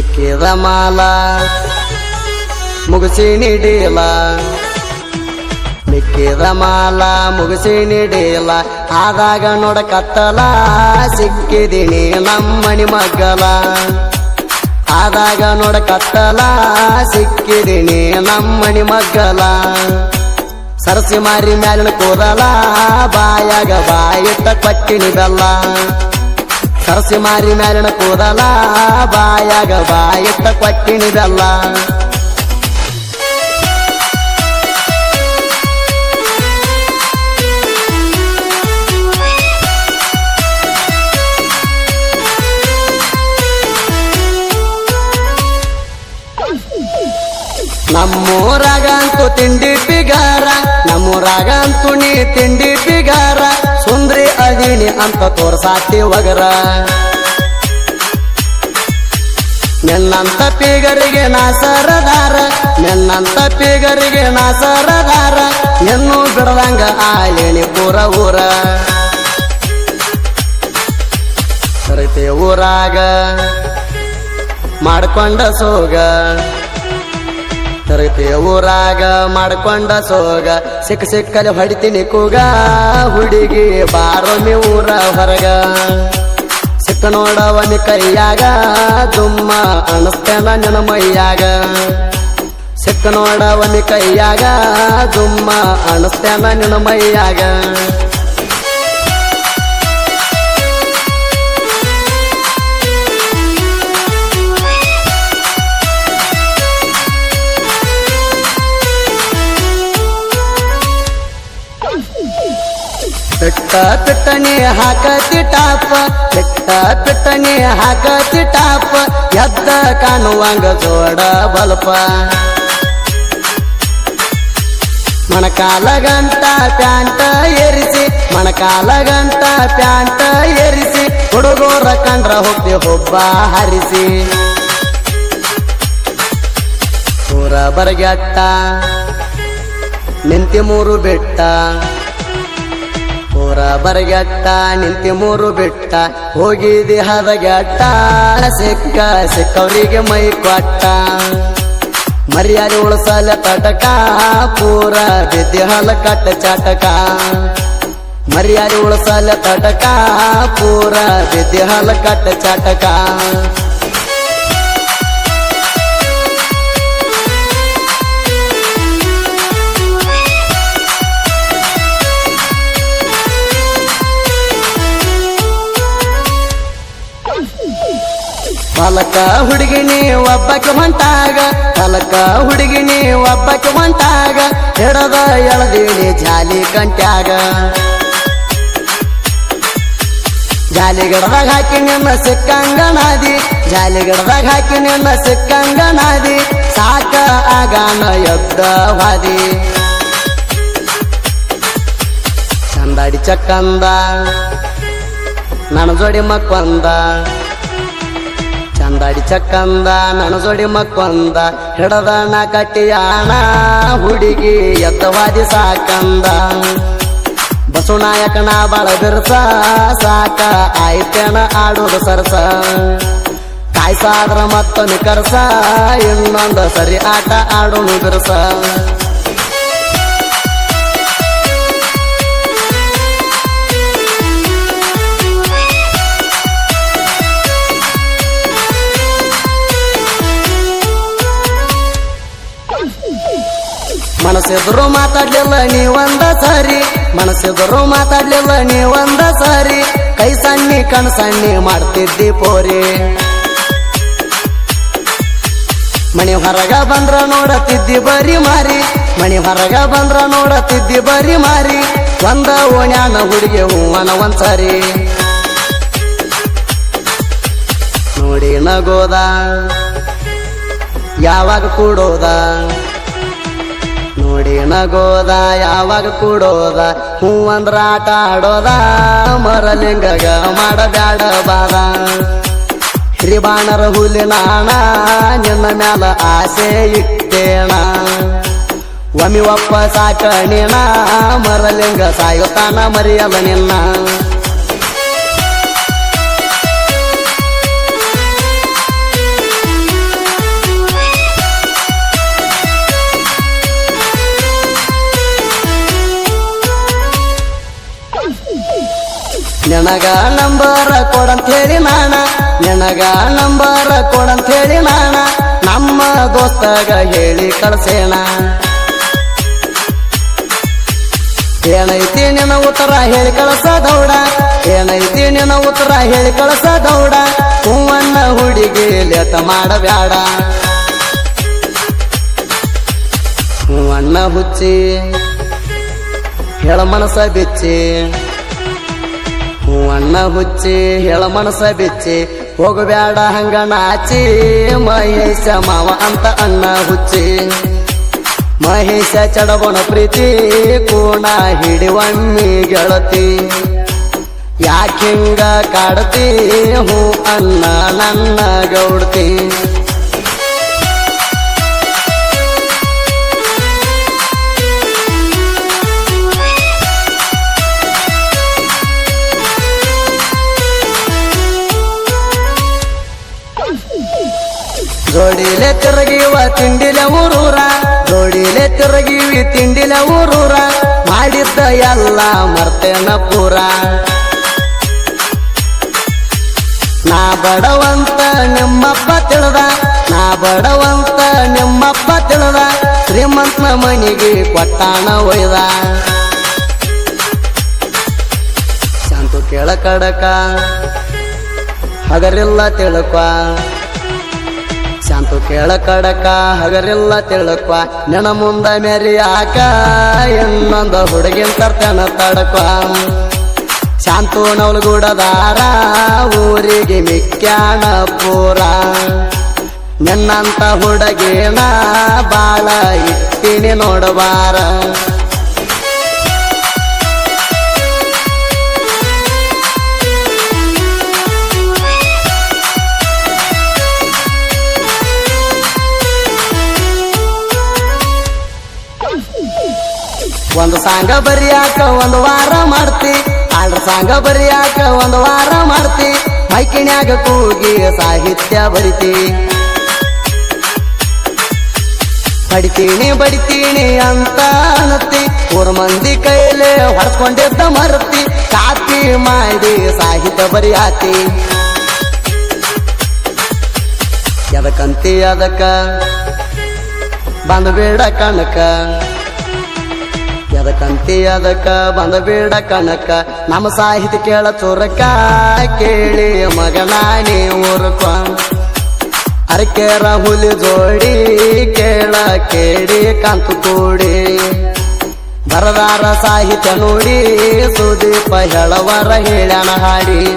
ಮಿಕ್ಕಿದ ಮಾಲ, ಮುಗಿಸಿ ನೀಡಿಲ್ಲ. ಸಿಕ್ಕಿದ ಮಾಲ, ಮುಗಿಸಿ ನೀಡಿಲ್ಲ. ಆದಾಗ ನೋಡಕತ್ತಲ ಸಿಕ್ಕಿದೀನಿ ನಮ್ಮನಿ ಮಗ್ಗಲ. ಆದಾಗ ನೋಡಕತ್ತಲ ಸಿಕ್ಕಿದೀನಿ ನಮ್ಮನಿ ಮಗ್ಗಲ. ಸರಸಿ ಮಾರಿ ಮ್ಯಾಲಿನ ಕೂದಲ, ಬಾಯಾಗ ಬಾಯಿಟ್ಟ ಕೊಟ್ಟಿನಿ ಸರಸಿ ಮಾರಿ ಮ್ಯಾಲಿನ ಕೂದಲ ಬಾಯಾಗ ಬಾಯಿಟ್ಟ ಕೊಟ್ಟಿನಿದಲ್ಲ. ನಮ್ಮೂರಾಗಂತೂ ತಿಂಡಿ ಪಿಗಾರ ನಮ್ಮೂರಾಗಂತೂ ನೀ ತಿಂಡಿ ಪಿಗಾರ ಸುಂದ್ರಿ ಅದೀನಿ ಅಂತ ತೋರ್ಸಾತಿ ಒಗರ. ನಿನ್ನಂತ ಪೀಗರಿಗೆ ನಾ ಸರದಾರ, ನಿನ್ನಂತ ಪೀಗರಿಗೆ ನಾ ಸರದಾರ ಎನ್ನು ಬಿಡದಂಗ ಆಲೇಣಿ ಪೂರ ಊರ. ಕರಿತೆ ಊರಾಗ ಮಾಡ್ಕೊಂಡ ಸೋಗ. ತರಗತಿ ಊರಾಗ ಮಾಡ್ಕೊಂಡ ಸೋಗ. ಸಿಕ್ಕ ಸಿಕ್ಕಲ್ಲಿ ಹೊಡಿತೀನಿ ಕೂಗ. ಹುಡುಗಿ ಬಾರೊಮ್ಮೆ ಊರ ಹೊರಗ. ಸಿಕ್ಕ ನೋಡವನಿ ಕೈಯಾಗ. ದುಮ್ಮ ಅನಸ್ತೇನ ನನ್ನ ಮೈಯಾಗ. ಸಿಕ್ಕ ನೋಡವನಿ ಕೈಯಾಗ. ದುಮ್ಮ ಅನಸ್ತೇನ ನಿನ್ನ ಮೈಯಾಗ. ಪಿಟ್ಟ ತಟ್ಟನೆ ಹಾಕತಿ ಟಾಪ ಪಿಟ್ಟ ತಟ್ಟನೆ ಹಾಕತಿ ಟಾಪ ಎದ್ದ ಕಾಣುವಂಗ ಜೋಡ ಬಲ್ಪ. ಮಣಕಾಲ ಗಂಟ ಪ್ಯಾಂಟ ಏರಿಸಿ ಮಣಕಾಲ ಗಂಟ ಪ್ಯಾಂಟ ಏರಿಸಿ, ಹುಡುಗೋರ ಕಂಡ್ರ ಹೋಗಿ ಹೊಬ್ಬ ಹರಿಸಿ. ಊರ ಬರಗೆಟ್ಟ ನಿಂತಿ ಮೂರು ಬೆಟ್ಟ ಬರಗೆಟ್ಟ, ನಿಂತಿ ಮೂರು ಬಿಟ್ಟ ಹೋಗಿದಿ ಹದಗೆಟ್ಟ ಸಿಕ್ಕ, ಸಿಕ್ಕವರಿಗೆ ಮೈ ಕೊಟ್ಟ. ಮರ್ಯಾದೆ ಉಳಿಸಲ ತಟಕ ಪೂರ ಬಿದ್ದಿ ಹಲ ಕಟ್ಟ ಚಾಟಕ. ಮರ್ಯಾದೆ ಉಳಿಸಲ ತಟಕ ಪೂರ ಬಿದ್ದಿ ಹಲ ಕಟ್ಟ ಚಾಟಕ. ಹೊಲಕ ಹುಡುಗಿನಿ ಒಬ್ಬಕ್ಕೆ ಹೊಂಟಾಗ ಹೊಲಕ ಹುಡುಗಿನಿ ಒಬ್ಬಕ್ಕೆ ಹೊಂಟಾಗ ಹಿಡದ ಎಳದೀನಿ ಜಾಲಿ ಕಂಟ್ಯಾಗ ಜಾಲಿಗಡದಾಗ ಹಾಕಿ ನಿನ್ನ ಸಿಕ್ಕಂಗನಾದಿ, ಜಾಲಿಗಡದಾಗ ಜಾಲಿ ಗಿಡದಾಗ ಹಾಕಿ ನಿನ್ನ ಸಿಕ್ಕಂಗನಾದಿ, ಸಾಕ ಆಗಾನ ಎದ್ದ ವಾದಿ ಚಂದಾಡಿ ಚಕ್ಕಂದ ನನ್ನ ಜೋಡಿ ಮಕ್ಕೊಂದ. ಚಂದಾಡಿ ಚಕ್ಕಂದ ನನ್ನ ಸೊಡಿ ಮಕ್ಕೊಂದ, ಹಿಡದ ನಾ ಕಟ್ಟಿಯಾಣ ಹುಡುಗಿ ಎತ್ತವಾದಿ ಸಾಕಂದ. ಬಸವನಾಯಕನ ಬಾಳ ಬಿರ್ಸ, ಸಾಕ, ಆಯ್ತೇನ ಆಡೋದು ಸರಸ. ಕಾಯ್ಸಾದ್ರ ಮತ್ತೊಂದು ಕರ್ಸ, ಇನ್ನೊಂದು ಸರಿ ಆಟ ಆಡೋನು ಬಿರ್ಸ. ಮನಸ್ಸೆದುರು ಮಾತಾಡ್ಲಿಲ್ಲ ನೀವಂದ ಸಾರಿ. ಮನಸ್ಸಿದ್ರು ಮಾತಾಡ್ಲಿಲ್ಲ ನೀವಂದ ಸಾರಿ. ಕೈ ಸಣ್ಣಿ, ಕಣ್ ಸಣ್ಣಿ ಮಾಡ್ತಿದ್ದಿ ಪೋರಿ. ಮಣಿ ಹೊರಗ ಬಂದ್ರ ನೋಡತಿದ್ದಿ ಬರಿ ಮಾರಿ. ಮಣಿ ಹೊರಗ ಬಂದ್ರ ನೋಡತಿದ್ದಿ ಬರಿ ಮಾರಿ. ಒಂದ ಓಣ್ಯಾನ ಹುಡುಗಿ ಹೂವನ ಒಂದ್ಸರಿ. ನೋಡಿ ನಗೋದ, ಯಾವಾಗ ಕೂಡೋದ? ನಗೋದ ಯಾವಾಗ ಕೂಡೋದ? ಹೂ ಅಂದ್ರ ಆಟ ಆಡೋದ? ಮರಲಿಂಗಗ ಮಾಡಬ್ಯಾಡ ಬಾದ. ಹಿರಿಬಾಣರ ಹುಲಿನ ಹಣ ನಿನ್ನ ಮ್ಯಾಲ ಆಸೆ ಇಟ್ಟೇಣ ಒಮ್ಮಿ ಒಪ್ಪ ಸಾಕಣಿನ, ಮರಲಿಂಗ ಸಾಯುತ್ತಾನ, ಮರಿಯಲ್ಲ ನಿನ್ನ. ನಿನಗ ನಂಬರ ಕೊಡಂತ ಹೇಳಿ ನಾಣ ನನಗ ನಂಬರ ಕೊಡಂತ ಹೇಳಿ ನಾಣ ನಮ್ಮ ದೋಸ್ತಾಗ ಹೇಳಿ ಕಳ್ಸೇಣ. ಏನೈತಿ ನಿನ್ನ ಉತ್ತರ ಹೇಳಿ ಕಳಸ ದೌಡ ಏನೈತಿ ನಿನ್ನ ಉತ್ತರ ಹೇಳಿ ಕಳಸ ದೌಡ ಹೂವನ್ನ ಹುಡುಗಿ ಲೇಟ ಮಾಡಬ್ಯಾಡ. ಹೂವನ್ನ ಹುಚ್ಚಿ ಹೇಳ ಮನಸ ಬಿಚ್ಚಿ ಹೂವನ್ನ ಹುಚ್ಚಿ, ಹೇಳ ಮನಸ ಬಿಚ್ಚಿ ಹೋಗಬ್ಯಾಡ ಹಂಗ ನಾಚಿ, ಮಹೇಶ ಮಾವ ಅಂತ ಅಣ್ಣ ಹುಚ್ಚಿ. ಮಹೇಶ ಚಡಬಣ ಪ್ರೀತಿ ಕೋಣ ಹಿಡಿವಣ್ಣಿ ಗೆಳತಿ. ಯಾಕಿಂಗ ಕಾಡತಿ, ಹೂ ಅಣ್ಣ ನನ್ನ ಗೌಡ್ತಿ. ಜೋಡಿಲೆ ತಿರುಗಿವ ತಿಂಡಿಲ ಊರೂರ ನೋಡಿಲೆ ತಿರುಗಿವಿ ತಿಂಡಿಲ ಊರೂರ ಮಾಡಿದ್ದ ಎಲ್ಲ ಮರ್ತೇನ ಪೂರ. ನಾ ಬಡವಂತ ನಿಮ್ಮಪ್ಪ ತಿಳಿದ, ನಾ ಬಡವಂತ ನಿಮ್ಮಪ್ಪ ತಿಳಿದ, ಶ್ರೀಮಂತನ ಮನಿಗೆ ಕೊಟ್ಟಾನ ಒಯ್ದ. ಕೇಳ ಕಡಕ, ಹಗರಿಲ್ಲ ತಿಳ್ಕ. ಶಾಂತು ಕೇಳ ಕಡಕ ಹಗರೆಲ್ಲ ತಿಳಕ್ವ ನೆನ ಮುಂದ ಮೆರಿಯಾಕ ಇನ್ನೊಂದ ಹುಡುಗಿನ ತರ್ತನ ತಡಕ ಶಾಂತು ನವಲ್ಗೂಡದಾರ, ಊರಿಗೆ ಮಿಕ್ಯಾಣ ಪೂರ. ನಿನ್ನಂತ ಹುಡುಗಿನ ಬಾಳ ಇಟ್ಟಿನಿ ನೋಡಬಾರ. ಒಂದು ಸಾಂಗ ಬರಿಯಾಕ ಒಂದು ವಾರ ಮಾಡ್ತಿ. ಆಡ್ರ ಸಾಂಗ ಬರಿಯಾಕ ಒಂದು ವಾರ ಮಾಡ್ತಿ. ಮೈಕಿಣ್ಯಾಗ ಕೂಗಿ ಸಾಹಿತ್ಯ ಬರಿತಿ. ಬಡಿತೀನಿ ಬಡಿತೀನಿ ಅಂತ ಅನ್ನತ್ತಿ. ಊರ್ ಮಂದಿ ಕೈಲೆ ಹೊಡ್ಕೊಂಡಿದ್ದ ಮರತಿ. ಕಾಪಿ ಮಾಡಿ ಸಾಹಿತ್ಯ ಬರಿಯಾತಿ. ಎದಕ್ಕಂತಿ ಅದಕ್ಕ ಬಂದ್ಬೇಡ ಕಣಕ ಎದಕ್ಕಂತಿ ಅದಕ್ಕ ಬಂದಬೇಡ ಕನಕ, ನಮ್ಮ ಸಾಹಿತ್ಯ ಕೇಳ ಚೋರಕ, ಕೇಳಿ ಮಗನಾನಿ ಊರ್ಕ ಕೇರ ಹುಲಿ ಜೋಡಿ ಕೇಳ, ಕೇಳಿ ಕಂತು ಕೂಡಿ. ಬರದಾರ ಸಾಹಿತ್ಯ ನೋಡಿ ಸುದೀಪ ಹೇಳವರ ಹೇಳ್ಯಾಣ ಹಾಡಿ.